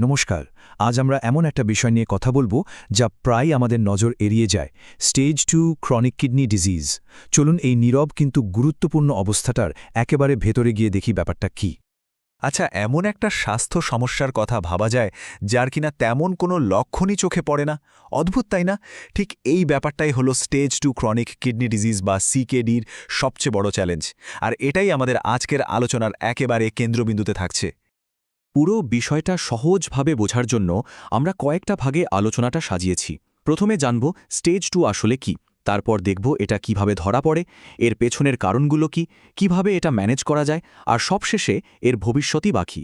নমস্কার, আজ আমরা এমন একটা বিষয় নিয়ে কথা বলব যা প্রায় আমাদের নজর এড়িয়ে যায় stage two chronic kidney disease চলুন এই নীরব কিন্তু গুরুত্বপূর্ণ অবস্থাটার একেবারে ভেতরে গিয়ে দেখি ব্যাপারটা কি। আচ্ছা এমন একটা স্বাস্থ্য সমস্যার কথা ভাবা যায় যার কিনা তেমন কোনো লক্ষণই চোখে পড়ে না। অদ্ভুত, তাই না? ঠিক এই ব্যাপারটাই হলো stage two chronic kidney disease বা সিকেডির সবচেয়ে বড় চ্যালেঞ্জ আর এটাই আমাদের আজকের আলোচনার একেবারে কেন্দ্রবিন্দুতে থাকছে। পুরো বিষয়টা সহজভাবে বোঝার জন্য আমরা কয়েকটা ভাগে আলোচনাটা সাজিয়েছি। প্রথমে জানব স্টেজ টু আসলে কি, তারপর দেখব এটা কীভাবে ধরা পড়ে, এর পেছনের কারণগুলো কি, কীভাবে এটা ম্যানেজ করা যায়, আর সবশেষে এর ভবিষ্যতই বাকি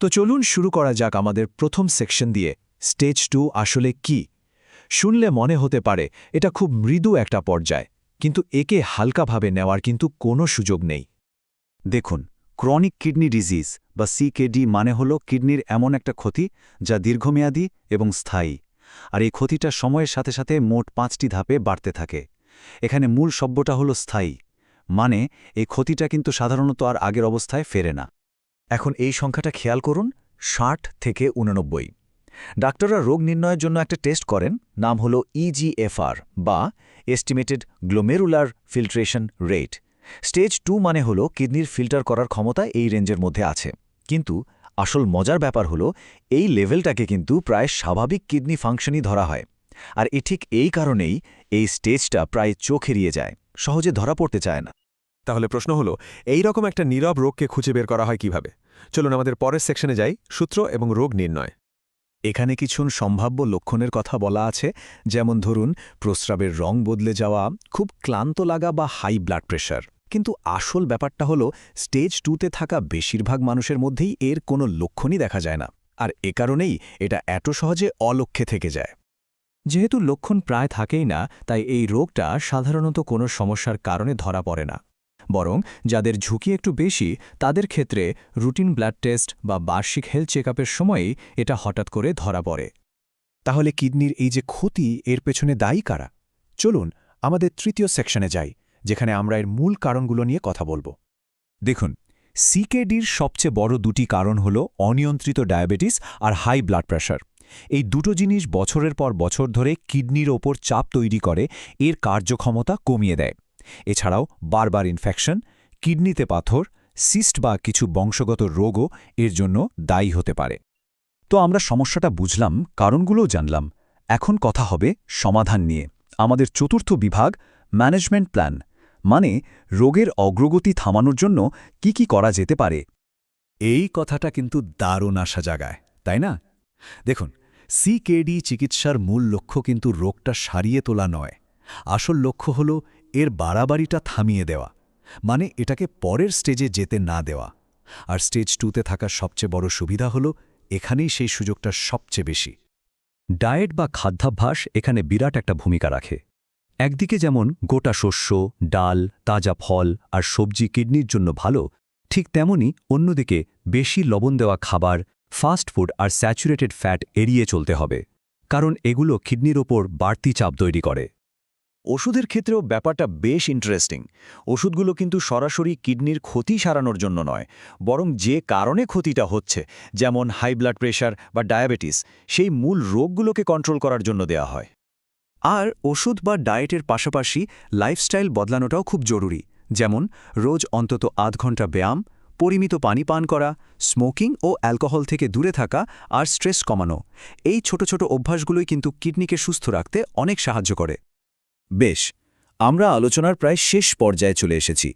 তো চলুন শুরু করা যাক আমাদের প্রথম সেকশন দিয়ে, স্টেজ টু আসলে কি? শুনলে মনে হতে পারে এটা খুব মৃদু একটা পর্যায়, কিন্তু একে হালকাভাবে নেওয়ার কিন্তু কোনো সুযোগ নেই। দেখুন ক্রনিক কিডনি ডিজিজ, বা সিকেডি মানে হল কিডনির এমন একটা ক্ষতি যা দীর্ঘমেয়াদী এবং স্থায়ী। আর এই ক্ষতিটা সময়ের সাথে সাথে মোট পাঁচটি ধাপে বাড়তে থাকে। এখানে মূল শব্দটা হলো স্থায়ী। মানে এই ক্ষতিটা কিন্তু সাধারণত আর আগের অবস্থায় ফেরে না। এখন এই সংখ্যাটা খেয়াল করুন, ষাট থেকে উননব্বই। ডাক্তাররা রোগ নির্ণয়ের জন্য একটা টেস্ট করেন, নাম হল ইজিএফআর বা estimated glomerular filtration rate stage two মানে হলো কিডনির ফিল্টার করার ক্ষমতা এই রেঞ্জের মধ্যে আছে। কিন্তু আসল মজার ব্যাপার হলো এই লেভেলটাকে কিন্তু প্রায় স্বাভাবিক কিডনি ফাংশনই ধরা হয়। আর এ ঠিক এই কারণেই এই স্টেজটা প্রায় চোখ এড়িয়ে যায় সহজে ধরা পড়তে চায় না। তাহলে প্রশ্ন হলো এই রকম একটা নীরব রোগকে খুঁজে বের করা হয় কীভাবে? চলুন আমাদের পরের সেকশনে যাই সূত্র এবং রোগ নির্ণয়। এখানে কিছু সম্ভাব্য লক্ষণের কথা বলা আছে যেমন ধরুন প্রস্রাবের রং বদলে যাওয়া খুব ক্লান্ত লাগা বা হাই ব্লাড প্রেশার কিন্তু আসল ব্যাপারটা হলো স্টেজ টুতে থাকা বেশিরভাগ মানুষের মধ্যেই এর কোনো লক্ষণই দেখা যায় না। আর এ কারণেই এটা এত সহজে অলক্ষ্যে থেকে যায়। যেহেতু লক্ষণ প্রায় থাকেই না, তাই এই রোগটা সাধারণত কোনো সমস্যার কারণে ধরা পড়ে না। বরং যাদের ঝুঁকি একটু বেশি, তাদের ক্ষেত্রে রুটিন ব্লাড টেস্ট বা বার্ষিক হেলথ চেক সময়েই এটা হঠাৎ করে ধরা পড়ে। তাহলে কিডনির এই যে ক্ষতি, এর পেছনে দায়ী কারা? চলুন, আমাদের তৃতীয় সেকশনে যাই। যেখানে আমরা এর মূল কারণগুলো নিয়ে কথা বলব। দেখুন সিকেডির সবচেয়ে বড় দুটি কারণ হল অনিয়ন্ত্রিত ডায়াবেটিস আর হাই ব্লাড প্রেশার এই দুটো জিনিস বছরের পর বছর ধরে কিডনির ওপর চাপ তৈরি করে, এর কার্যক্ষমতা কমিয়ে দেয়। এছাড়াও বারবার ইনফেকশন, কিডনিতে পাথর, সিস্ট বা কিছু বংশগত রোগও এর জন্য দায়ী হতে পারে। তো আমরা সমস্যাটা বুঝলাম, কারণগুলোও জানলাম। এখন কথা হবে সমাধান নিয়ে। আমাদের চতুর্থ বিভাগ, ম্যানেজমেন্ট প্ল্যান। মানে রোগের অগ্রগতি থামানোর জন্য কি কি করা যেতে পারে? এই কথাটা কিন্তু দারুণ আশা জাগায়, তাই না? দেখুন, সিকেডি চিকিৎসার মূল লক্ষ্য কিন্তু রোগটা সারিয়ে তোলা নয়। আসল লক্ষ্য হল এর বাড়াবাড়িটা থামিয়ে দেওয়া মানে এটাকে পরের স্টেজে যেতে না দেওয়া। আর স্টেজ টুতে থাকার সবচেয়ে বড় সুবিধা হল এখানেই সেই সুযোগটা সবচেয়ে বেশি। ডায়েট বা খাদ্যাভ্যাস এখানে বিরাট একটা ভূমিকা রাখে। একদিকে যেমন গোটা শস্য, ডাল, তাজা ফল আর সবজি কিডনির জন্য ভালো, ঠিক তেমনি অন্যদিকে বেশি লবণ দেওয়া খাবার ফাস্ট ফুড আর স্যাচুরেটেড ফ্যাট এড়িয়ে চলতে হবে, কারণ এগুলো কিডনির ওপর বাড়তি চাপ তৈরি করে। ওষুধের ক্ষেত্রেও ব্যাপারটা বেশ ইন্টারেস্টিং ওষুধগুলো কিন্তু সরাসরি কিডনির ক্ষতি সারানোর জন্য নয়, বরং যে কারণে ক্ষতিটা হচ্ছে, যেমন হাই ব্লাড প্রেশার বা ডায়াবেটিস সেই মূল রোগগুলোকে কন্ট্রোল করার জন্য দেয়া হয়। আর ওষুধ বা ডায়েটের পাশাপাশি লাইফস্টাইল বদলানোটাও খুব জরুরি। যেমন, রোজ অন্তত আধ ঘণ্টা ব্যায়াম, পরিমিত পানি পান করা স্মোকিং ও অ্যালকোহল থেকে দূরে থাকা আর স্ট্রেস কমানো। এই ছোট ছোট অভ্যাসগুলোই কিন্তু কিডনিকে সুস্থ রাখতে অনেক সাহায্য করে। বেশ, আমরা আলোচনার প্রায় শেষ পর্যায়ে চলে এসেছি।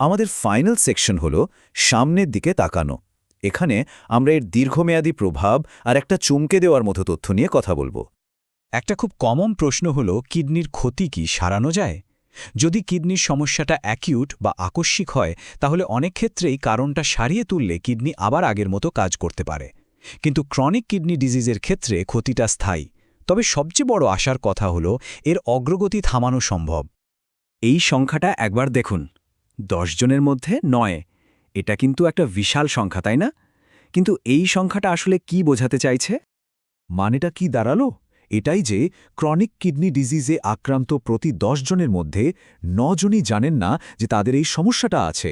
আমাদের ফাইনাল সেকশন হল সামনের দিকে তাকানো। এখানে আমরা এর দীর্ঘমেয়াদী প্রভাব আর একটা চমকে দেওয়ার মতো তথ্য নিয়ে কথা বলব। একটা খুব কমন প্রশ্ন হল, কিডনির ক্ষতি কি সারানো যায়? যদি কিডনির সমস্যাটা অ্যাকিউট বা আকস্মিক হয়, তাহলে অনেক ক্ষেত্রেই কারণটা সারিয়ে তুললে কিডনি আবার আগের মতো কাজ করতে পারে। কিন্তু ক্রনিক কিডনি ডিজিজের ক্ষেত্রে ক্ষতিটা স্থায়ী। তবে সবচেয়ে বড় আশার কথা হল, এর অগ্রগতি থামানো সম্ভব। এই সংখ্যাটা একবার দেখুন। জনের মধ্যে নয়। এটা কিন্তু একটা বিশাল সংখ্যা, তাই না? কিন্তু এই সংখ্যাটা আসলে কি বোঝাতে চাইছে? মানেটা কি দাঁড়াল? এটাই যে ক্রনিক কিডনি ডিজিজে আক্রান্ত প্রতি দশ জনের মধ্যে নজনই জানেন না যে তাদের এই সমস্যাটা আছে।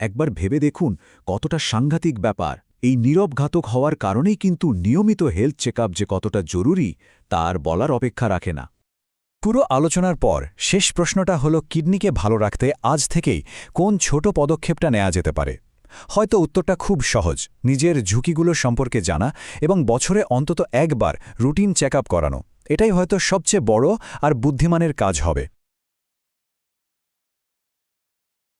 একবার ভেবে দেখুন কতটা সাংঘাতিক ব্যাপার। এই নীরব ঘাতক হওয়ার কারণেই কিন্তু নিয়মিত হেলথ চেক যে কতটা জরুরি, তার বলার অপেক্ষা রাখে না। পুরো আলোচনার পর শেষ প্রশ্নটা হলো কিডনিকে ভালো রাখতে আজ থেকেই কোন ছোট পদক্ষেপটা নেওয়া যেতে পারে? হয়তো উত্তরটা খুব সহজ, নিজের ঝুঁকিগুলো সম্পর্কে জানা এবং বছরে অন্তত একবার রুটিন চেক করানো। এটাই হয়তো সবচেয়ে বড় আর বুদ্ধিমানের কাজ হবে।